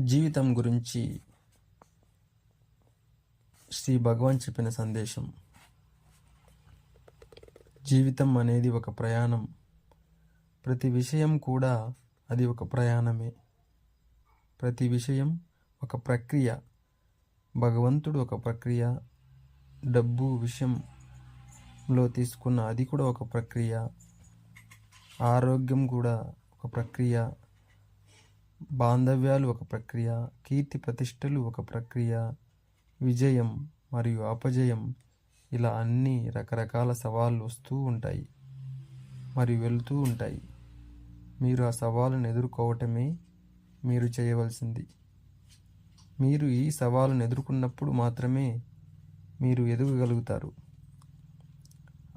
జీవితం గురించి శ్రీ భగవాన్ చెప్పిన సందేశం. జీవితం అనేది ఒక ప్రయాణం. ప్రతి విషయం కూడా అది ఒక ప్రయాణమే. ప్రతి విషయం ఒక ప్రక్రియ. భగవంతుడు ఒక ప్రక్రియ. డబ్బు విషయంలో తీసుకున్న అది కూడా ఒక ప్రక్రియ. ఆరోగ్యం కూడా ఒక ప్రక్రియ. బాంధవ్యాలు ఒక ప్రక్రియ కీర్తి ప్రతిష్టలు ఒక ప్రక్రియ విజయం మరియు అపజయం ఇలా అన్ని రకరకాల సవాళ్ళు వస్తూ ఉంటాయి మరియు వెళుతూ ఉంటాయి. మీరు ఆ సవాళ్ళను ఎదుర్కోవటమే మీరు చేయవలసింది. మీరు ఈ సవాళ్ళను ఎదుర్కొన్నప్పుడు మాత్రమే మీరు ఎదగగలుగుతారు.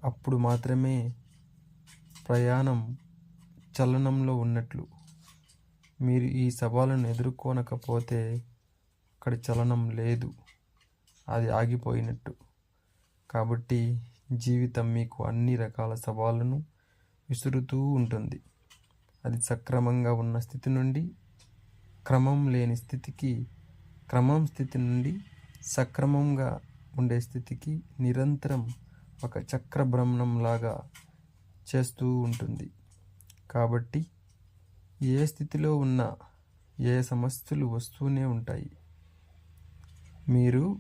అప్పుడు మాత్రమే ప్రయాణం చలనంలో ఉన్నట్లు. మీరు ఈ సవాళ్ళను ఎదుర్కొనకపోతే అక్కడ చలనం లేదు. అది ఆగిపోయినట్టు. కాబట్టి జీవితం మీకు అన్ని రకాల సవాళ్ళను విసురుతూ ఉంటుంది. అది సక్రమంగా ఉన్న స్థితి నుండి క్రమం లేని స్థితికి క్రమం స్థితి నుండి సక్రమంగా ఉండే స్థితికి నిరంతరం ఒక చక్ర భ్రమణంలాగా చేస్తూ ఉంటుంది. కాబట్టి ఏ స్థితిలో ఉన్నా ఏ సమస్యలు వస్తూనే ఉంటాయి. మీరు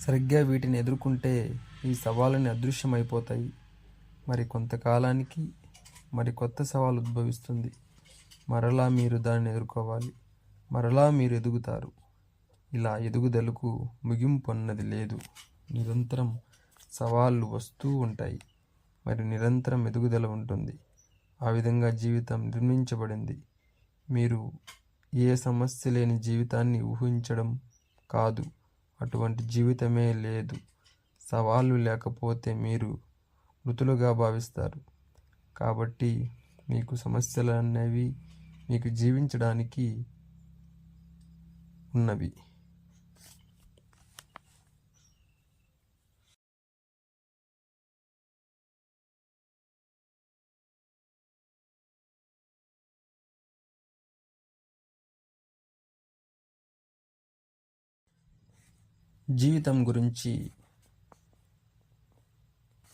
సరిగ్గా వీటిని ఎదుర్కొంటే ఈ సవాళ్ళని అదృశ్యమైపోతాయి. మరి కొంతకాలానికి మరి కొత్త సవాలు ఉద్భవిస్తుంది. మరలా మీరు దానిని ఎదుర్కోవాలి. మరలా మీరు ఎదుగుతారు. ఇలా ఎదుగుదలకు ముగింపు అన్నది లేదు. నిరంతరం సవాళ్ళు వస్తూ ఉంటాయి. మరి నిరంతరం ఎదుగుదల ఉంటుంది. ఆ విధంగా జీవితం నిర్మించబడింది. మీరు ఏ సమస్య లేని జీవితాన్ని ఊహించడం కాదు. అటువంటి జీవితమే లేదు. సవాళ్ళు లేకపోతే మీరు మృతులుగా భావిస్తారు. కాబట్టి మీకు సమస్యలు అనేవి మీకు జీవించడానికి ఉన్నవి. జీవితం గురించి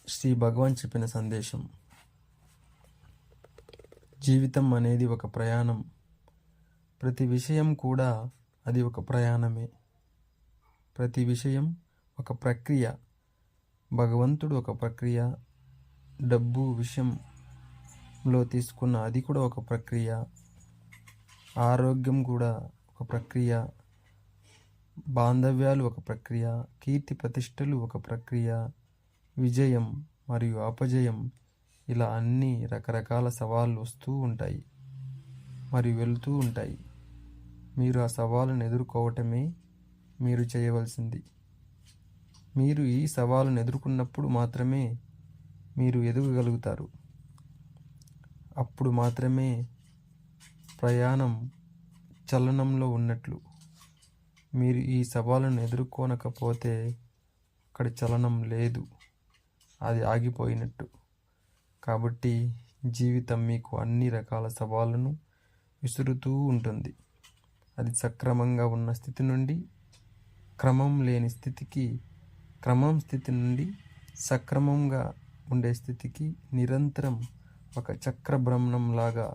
శ్రీ భగవాన్ చెప్పిన సందేశం. జీవితం అనేది ఒక ప్రయాణం. ప్రతి విషయం కూడా అది ఒక ప్రయాణమే. ప్రతి విషయం ఒక ప్రక్రియ. భగవంతుడు ఒక ప్రక్రియ. డబ్బు విషయంలో తీసుకున్న అది కూడా ఒక ప్రక్రియ. ఆరోగ్యం కూడా ఒక ప్రక్రియ. బాంధవ్యాలు ఒక ప్రక్రియ కీర్తి ప్రతిష్టలు ఒక ప్రక్రియ విజయం మరియు అపజయం ఇలా అన్ని రకరకాల సవాళ్ళు వస్తూ ఉంటాయి మరియు వెళుతూ ఉంటాయి. మీరు ఆ సవాళ్ళను ఎదుర్కోవటమే మీరు చేయవలసింది. మీరు ఈ సవాళ్ళను ఎదుర్కొన్నప్పుడు మాత్రమే మీరు ఎదగగలుగుతారు. అప్పుడు మాత్రమే ప్రయాణం చలనంలో ఉన్నట్లు. మీరు ఈ సవాళ్ళను ఎదుర్కొనకపోతే అక్కడ చలనం లేదు. అది ఆగిపోయినట్టు. కాబట్టి జీవితం మీకు అన్ని రకాల సవాళ్ళను విసురుతూ ఉంటుంది. అది సక్రమంగా ఉన్న స్థితి నుండి క్రమం లేని స్థితికి క్రమం స్థితి నుండి సక్రమంగా ఉండే స్థితికి నిరంతరం ఒక చక్ర భ్రమణంలాగా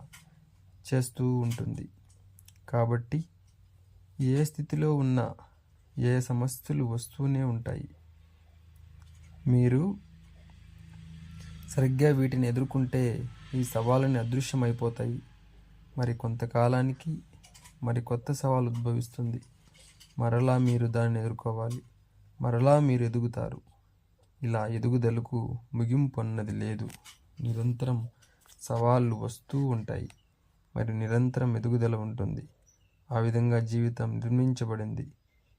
చేస్తూ ఉంటుంది. కాబట్టి ఏ స్థితిలో ఉన్నా ఏ సమస్యలు వస్తూనే ఉంటాయి. మీరు సరిగ్గా వీటిని ఎదుర్కొంటే ఈ సవాళ్ళని అదృశ్యమైపోతాయి. మరి కొంతకాలానికి మరి కొత్త సవాలు ఉద్భవిస్తుంది. మరలా మీరు దాన్ని ఎదుర్కోవాలి. మరలా మీరు ఎదుగుతారు. ఇలా ఎదుగుదలకు ముగింపు అన్నది లేదు. నిరంతరం సవాళ్ళు వస్తూ ఉంటాయి. మరి నిరంతరం ఎదుగుదల ఉంటుంది. ఆ విధంగా జీవితం నిర్మించబడింది.